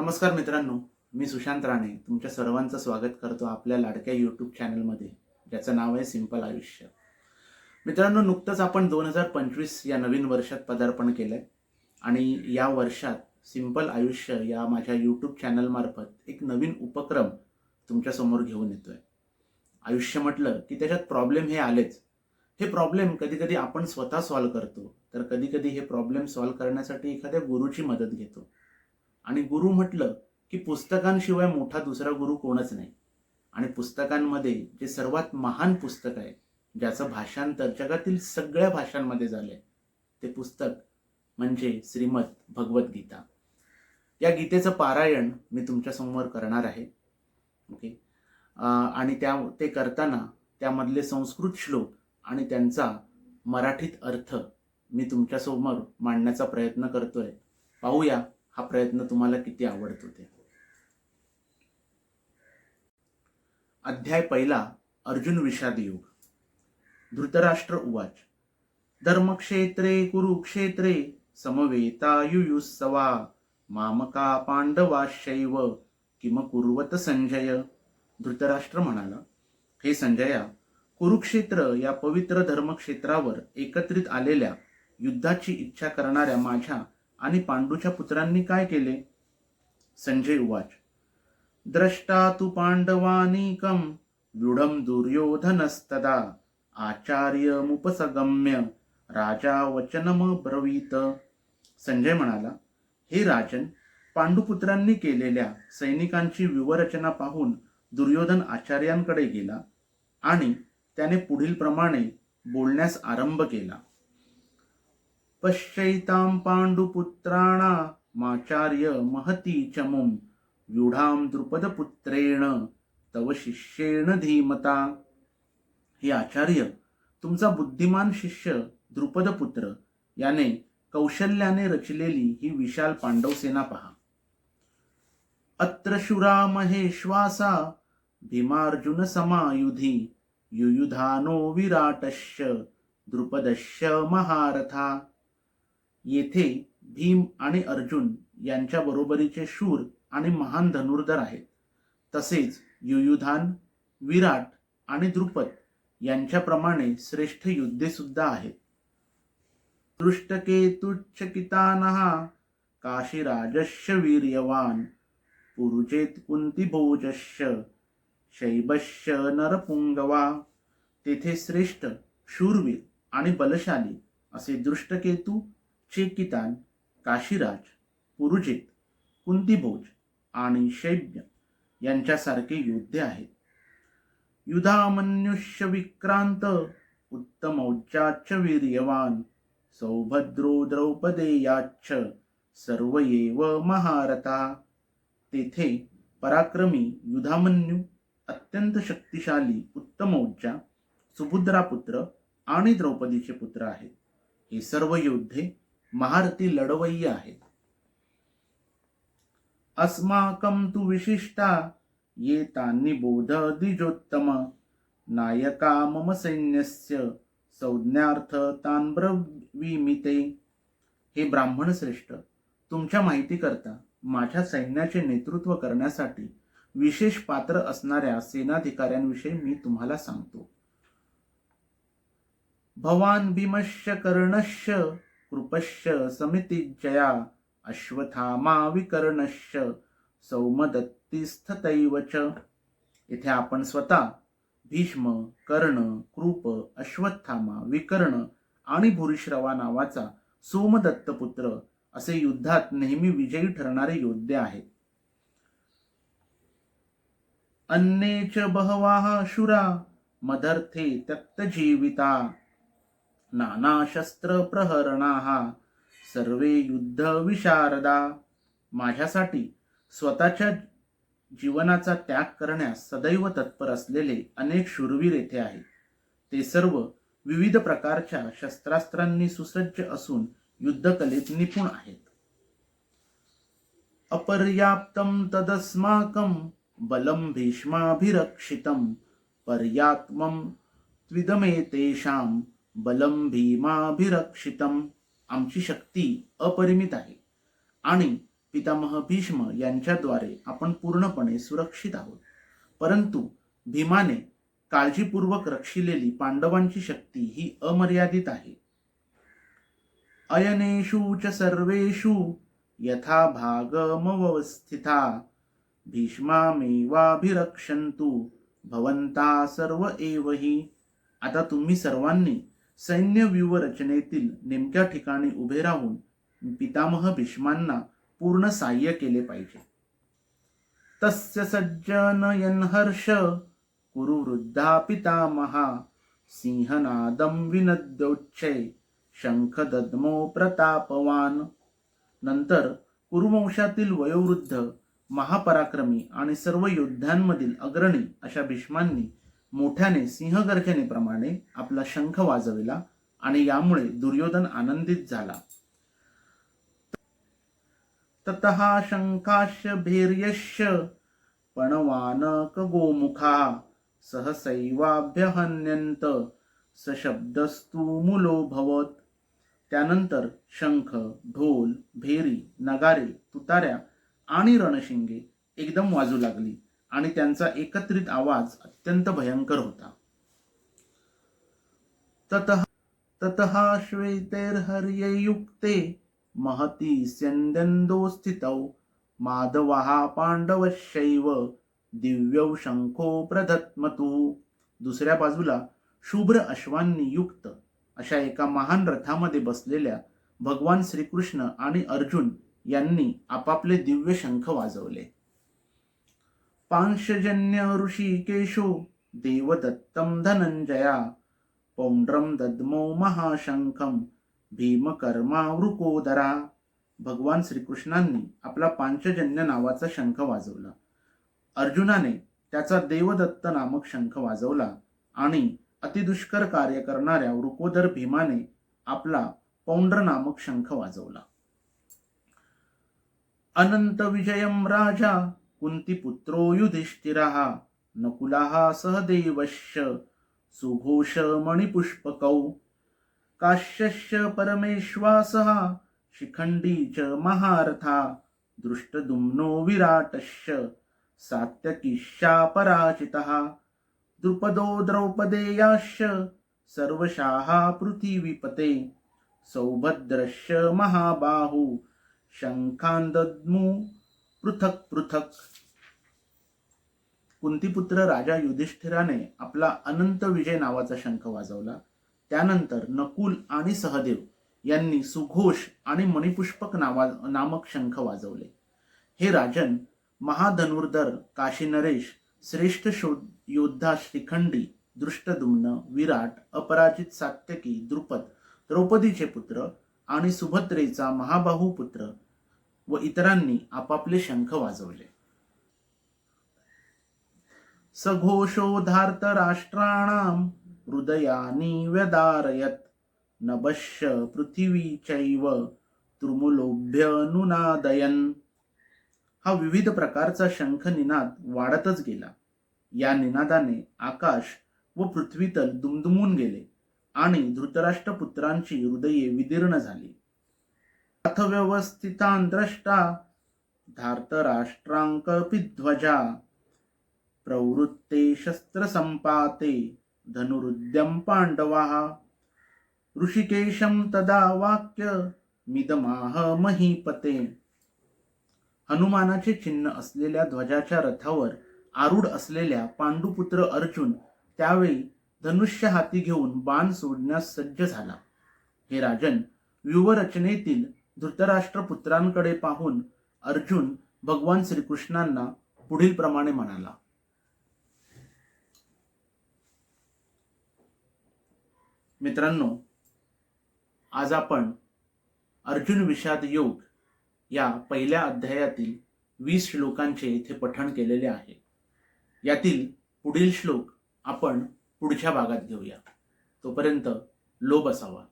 नमस्कार मित्रांनो मी सुशांत राणे. तुमच्या सर्वांचं स्वागत करतो आपल्या लाडक्या यूट्यूब चॅनलमध्ये ज्याचं नाव आहे सिंपल आयुष्य मित्रांनो नुकतंच आपण दोन हजार पंचवीस या नवीन वर्षात पदार्पण केलं आहे आणि या वर्षात सिंपल आयुष्य या माझ्या यूट्यूब चॅनलमार्फत एक नवीन उपक्रम तुमच्यासमोर घेऊन येतोय. आयुष्य म्हटलं की त्याच्यात प्रॉब्लेम हे आलेच. हे प्रॉब्लेम कधीकधी आपण स्वतः सॉल्व्ह करतो. तर कधीकधी हे प्रॉब्लेम सॉल्व्ह करण्यासाठी एखाद्या गुरुची मदत घेतो. आणि गुरु म्हटलं की पुस्तकांशिवाय मोठा दुसरा गुरु कोणच नाही. आणि पुस्तकांमध्ये जे सर्वात महान पुस्तक आहे ज्याचं भाषांतर जगातील सगळ्या भाषांमध्ये झालंय ते पुस्तक म्हणजे श्रीमद भगवद्गीता. या गीतेचं पारायण मी तुमच्यासमोर करणार आहे. ओके? आणि त्या ते करताना त्यामधले संस्कृत श्लोक आणि त्यांचा मराठीत अर्थ मी तुमच्यासमोर मांडण्याचा प्रयत्न करतोय. पाहूया. हा प्रयत्न तुम्हाला किती आवडतो ते? अध्याय पहिला अर्जुन विषाद योग. धृतराष्ट्र उवाच. धर्मक्षेत्रे कुरुक्षेत्रे समवेतायुयुत्सवा मामका पांडवाशैव किम कुर्वत संजय? धृतराष्ट्र म्हणाला हे संजया कुरुक्षेत्र या पवित्र धर्मक्षेत्रावर एकत्रित आलेल्या युद्धाची इच्छा करणाऱ्या माझ्या आणि पांडूच्या पुत्रांनी काय केले? संजय उवाच द्रष्टा तु पांडवानीकं व्यूढं दुर्योधनस्तदा आचार्यमुपसगम्य राजा वचनमब्रवीत संजय म्हणाला हे राजन पांडुपुत्रांनी केलेल्या सैनिकांची व्यूहरचना पाहून दुर्योधन आचार्यांकडे गेला आणि त्याने पुढील प्रमाणे बोलण्यास आरंभ केला. पश्चैतां पाण्डुपुत्राणा माचार्य महती चमुं व्यूढां द्रुपदपुत्रेण तव शिष्येण धीमता। हे आचार्य तुमचा बुद्धिमान शिष्य द्रुपदपुत्र याने कौशल्याने रचलेली ही विशाल पांडवसेना पहा। अत्र शुरा महेश्वासा भीमार्जुन समायुधी युयुधानो विराटश्च द्रुपदश्च महारथा। येथे भीम आणि अर्जुन यांच्या बरोबरीचे शूर आणि महान धनुर्धर आहेत. तसेच युयुधान विराट आणि द्रुपद यांच्याप्रमाणे श्रेष्ठ युद्धे सुद्धा आहेत. दृष्टकेतुच्चकितानः काशीराजस्य वीर्यवान पुरुचेत कुंतीभोजस्य शैबश नरपुंगवा। तेथे श्रेष्ठ शूरवीर आणि बलशाली असे दृष्टकेतू चेकितान काशीराज पुरुजित कुंतीभोज आणि शैब्य यांच्यासारखे योद्धे आहेत. युधामन्युष्य विक्रांत उत्तमौच्चाच्च वीर्यवान सौभद्रो द्रौपदेयाच्च सर्व एव महारथा. तेथे पराक्रमी युधामन्यू अत्यंत शक्तिशाली उत्तमौजा सुभद्रा पुत्र आणि द्रौपदीचे पुत्र आहेत. हे सर्व योद्धे महारथी लढवय्य आहेत अस्माकं तु विशिष्टा ये तान्नि बोध द्विजोत्तम. नायका मम सैन्यस्य संज्ञार्थ तान् हे ब्राह्मण श्रेष्ठ तुमच्या माहिती करता माझ्या सैन्याचे नेतृत्व करण्यासाठी विशेष पात्र असणाऱ्या सेनाधिकाऱ्यांविषयी मी तुम्हाला सांगतो. भवान भीमश्च कर्णश्च कृपश्च समितिजया अश्वथामा विकर्णश्च सौमदत्तीस्थतैव च। इथे आपण स्वतः भीष्म कर्ण कृप अश्वत्थामा विकर्ण आणि भूरिश्रवा नावाचा सोमदत्तपुत्र असे युद्धात नेहमी विजयी ठरणारे योद्धे आहेत. अन्ये च बहवाः शुरा मदर्थे त्यक्तजीविता। नानाशस्त्रप्रहरणाः सर्वे युद्ध विशारदा. माझ्यासाठी स्वतःच्या जीवनाचा त्याग करण्यास सदैव तत्पर असलेले अनेक शूरवीर येथे आहेत. ते सर्व विविध प्रकारच्या शस्त्रास्त्रांनी सुसज्ज असून युद्धकलेत निपुण आहेत. अपर्याप्तं तदस्माकं बलं भीष्माभिरक्षितं पर्यात्मम त्विदमे तेषां बलं भीमाभिरक्षितम. आमची शक्ती अपरिमित आहे. आणि पितामह भीष्म यांच्याद्वारे आपण पूर्णपणे सुरक्षित आहोत. परंतु भीमाने काळजीपूर्वक रक्षिलेली पांडवांची शक्ती ही अमर्यादित आहे. अयनेषु च सर्वेषु यथा भागमवस्थिता. भीष्मामेवाभिरक्षन्तु. भवंता सर्व एव आता तुम्ही सर्वांनी सैन्य व्यूहरचनेतील नेमक्या ठिकाणी उभे राहून पितामह भीष्मांना पूर्ण साह्य केले पाहिजे. तस्य सज्जनयन हर्ष कुरु वृद्धा पितामहा सिंहनादम विनद्योच्छय शंख दद्मो प्रतापवान. नंतर कुरुवंशातील वयोवृद्ध महापराक्रमी आणि सर्व योद्ध्यांमधील अग्रणी अशा भीष्मांनी मोठ्याने सिंहगर्जनेप्रमाणे आपला शंख वाजविला आणि यामुळे दुर्योधन आनंदित झाला. ततः शंखाश्च भैर्यश पणवानक गोमुखा सहसैवाभ्यहन्यंत सशब्दस्तु मुलोभवत त्यानंतर शंख ढोल भेरी नगारे तुताऱ्या आणि रणशिंगे एकदम वाजू लागली. आणि त्यांचा एकत्रित आवाज अत्यंत भयंकर होता. ततः ततः श्वेतेर्हर्ययुक्ते महती स्यन्दन्दो स्थितौ माधवः पांडवशैव दिव्यौ शंखो प्रधत्मतु दुसऱ्या बाजूला शुभ्र अश्वांनी युक्त अशा एका महान रथामध्ये बसलेल्या भगवान श्रीकृष्ण आणि अर्जुन यांनी आपापले दिव्य शंख वाजवले. पांशजन्य ऋषिकेशो देवदत्तं धनंजया पौंड्रम दद्मो महाशंखम भीमकर्मा वृकोदरा भगवान श्रीकृष्णांनी आपला पांचजन्य नावाचा शंख वाजवला. अर्जुनाने त्याचा देवदत्त नामक शंख वाजवला आणि अतिदुष्कर कार्य करणाऱ्या वृकोदर भीमाने आपला पौंड्र नामक शंख वाजवला. अनंत विजयम राजा कुन्तिपुत्रो युधिष्ठिरः नकुलाः सहदेवश्च सुघोष मणिपुष्पकौ। काश्यश्च परमेश्वासः शिखण्डी च महारथा दृष्टदुम्नो विराटश्च सात्यकिश्चापराजितः द्रुपदो द्रौपदेयाश्च सर्वशाः पृथिवीपते। सौभद्रश्च महाबाहु शङ्खान्दद्मु दद्मु। पृथक पृथक. कुंतीपुत्र राजा युधिष्ठिराने आपला अनंत विजय नावाचा शंख वाजवला? त्यानंतर नकुल आणि सहदेव यांनी सुघोष आणि मणिपुष्पक नावा नामक शंख वाजवले. हे राजन महाधनुर्धर काशीनरेश श्रेष्ठ शो योद्धा श्रीखंडी दृष्टदुम्न विराट अपराजित सात्यकी द्रुपद द्रौपदीचे पुत्र आणि सुभद्रेचा महाबाहू पुत्र व इतरांनी आपापले शंख वाजवले. सघोषोधार्त राष्ट्राणाम हृदयानी व्यदारयत. नभश्य पृथ्वी चैव तुर्मुलोभ्यनुनादयन हा विविध प्रकारचा शंख निनाद वाढतच गेला. या निनादाने आकाश व पृथ्वीतल दुमदुमून गेले आणि धृतराष्ट्रपुत्रांची हृदये विदीर्ण झाली. अर्थव्यवस्थितान द्रष्टा धार्तराष्ट्रांकपिध्वजा प्रवृत्ते शस्त्रसंपाते धनुरुद्यम पांडवा ऋषिकेशं तदा वाक्य मिदमाह महीपते। हनुमानाचे चिन्ह असलेल्या ध्वजाच्या रथावर आरूढ असलेल्या पांडुपुत्र अर्जुन त्यावेळी धनुष्य हाती घेऊन बाण सोडण्यास सज्ज झाला. हे राजन व्यूहरचनेतील धृतराष्ट्र पुत्रांकडे पाहून अर्जुन भगवान श्रीकृष्णांना पुढील प्रमाणे म्हणाला. मित्रांनो आज आपण अर्जुन विषाद योग या पहिल्या अध्यायातील वीस श्लोकांचे इथे पठण केलेले आहे. यातील पुढील श्लोक आपण पुढच्या भागात घेऊया. तोपर्यंत लोभ असावा.